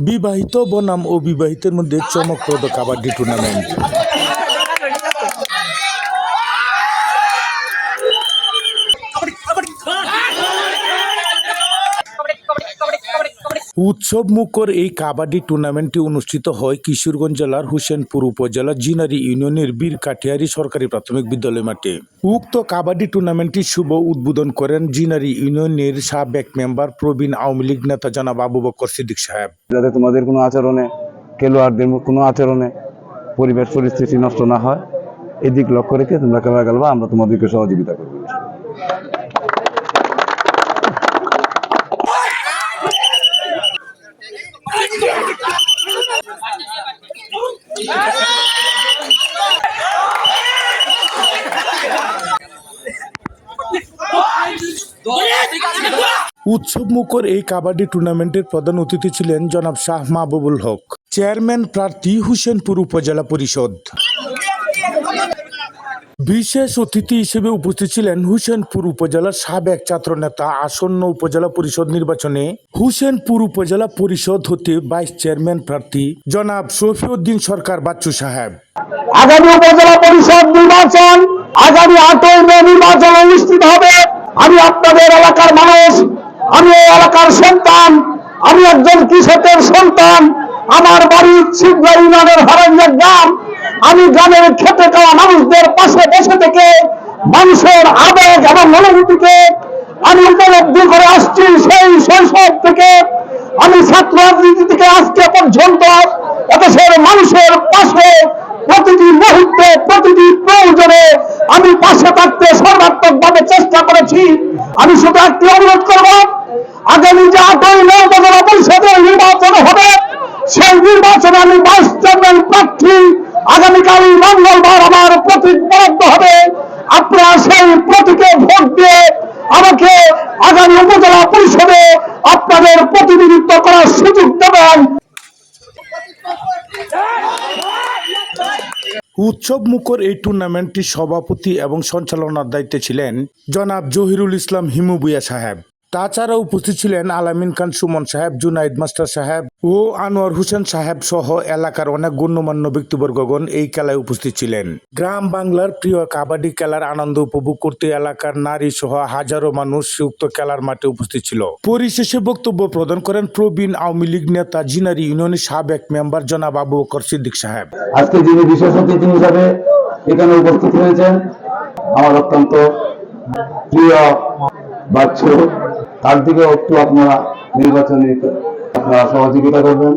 বিবাহিত বনাম অবিবাহিতের মধ্যে চমকপ্রদ কাবাডি টুর্নামেন্ট উৎসব মুখর এই কাবাডি টুর্নামেন্টটি অনুষ্ঠিত হয় কিশোরগঞ্জ জেলার হুসেনপুর উপজেলার জিনারি ইউনিয়নের বীর কাঠিয়ারি সরকারি প্রাথমিক বিদ্যালয় মাঠে। উক্ত কাবাডি টুর্নামেন্টটি শুভ উদ্বোধন করেন জিনারি ইউনিয়নের সাবেক মেম্বার প্রবীণ আওয়ামী লীগ নেতা জনাব আবু বকর সিদ্দিক সাহেব। যাতে তোমাদের কোনো আচরণে, খেলোয়াড়দের কোনো আচরণে পরিবেশ, পরিস্থিতি নষ্ট না হয়, এদিক লক্ষ্য রেখে তোমরা খেলা খেলবা, আমরা তোমাদেরকে সহযোগিতা করব। উৎসব মুখর এই কাবাডি টুর্নামেন্টের প্রধান অতিথি ছিলেন জনাব শাহ মাহবুবুল হক, চেয়ারম্যান প্রার্থী হুসেনপুর উপজেলা পরিষদ। বিশেষ অতিথি হিসেবে উপস্থিত ছিলেন হুসেনপুর উপজেলার সাবেক ছাত্রনেতা আসন্ন উপজেলা পরিষদ নির্বাচনে। হুসেনপুর উপজেলা পরিষদ হতে ভাইস চেয়ারম্যান প্রার্থী জনাব শফিউদ্দিন সরকার বাচ্চু সাহেব। আগামী উপজেলা পরিষদ নির্বাচন আগামী আটই মে নির্বাচন অনুষ্ঠিত হবে। আমি আপনাদের এলাকার মানুষ, আমি এই এলাকার সন্তান, আমি একজন কৃষকের সন্তান। আমার বাড়ি শিবগা ইউনিয়নের হরঞ্জা গ্রাম। আমি গ্রামের খেতে খাওয়া মানুষদের পাশে বসে থেকে মানুষের আবেগ এবং অনুভূতিকে আমি উপলব্ধি করে আসছি সেই শৈশব থেকে। আমি ছাত্র রাজনীতি থেকে আজকে পর্যন্ত এদেশের মানুষের পাশে প্রতিটি মুহূর্তে, প্রতিটি প্রয়োজনে আমি পাশে থাকতে সর্বাত্মক ভাবে চেষ্টা করেছি। আমি শুধু একটি অনুরোধ করব, আগামী যে আটই নয় উপজেলা পরিষদের নির্বাচন হবে, সেই নির্বাচনে আমি ভাইস চেয়ারম্যান প্রার্থী আগামীকাল মঙ্গলবার আমার প্রতীক বরাদ্দ হবে। আপনারা সেই প্রতীকে ভোট দিয়ে আমাকে আগামী উপজেলা পরিষদে আপনাদের প্রতিনিধিত্ব করার সুযোগ দেবেন। উৎসব মুখর এই টুর্নামেন্টটির সভাপতি এবং সঞ্চালনার দায়িত্বে ছিলেন জনাব জহিরুল ইসলাম হিমু হিমুবুয়া সাহেব। তাছাড়া উপস্থিত ছিলেন আলামিন খান, সুমন সাহেব, জুনাইদ মাস্টার সাহেব ও আনোয়ার হোসেন সাহেব সহ এলাকার অনেক গণ্যমান্য ব্যক্তিবর্গগণ এই খেলায় উপস্থিত ছিলেন। গ্রাম বাংলার প্রিয় কাবাডি খেলার আনন্দ উপভোগ করতে এলাকার নারী সহ হাজারো মানুষ উক্ত খেলার মাঠে উপস্থিত ছিল। পরিশেষে বক্তব্য প্রদান করেন প্রবীণ আওয়ামী লীগ নেতা, জিনারি ইউনিয়নের সাবেক মেম্বার জনাব আবু বকর সিদ্দিক সাহেব। আজকে যিনি বিশেষ অতিথি হিসাবে এখানে উপস্থিত হয়েছেন, আমার অত্যন্ত প্রিয় বাচ্চু তার দিকে একটু আপনারা নির্বাচনে আপনারা সহযোগিতা করবেন।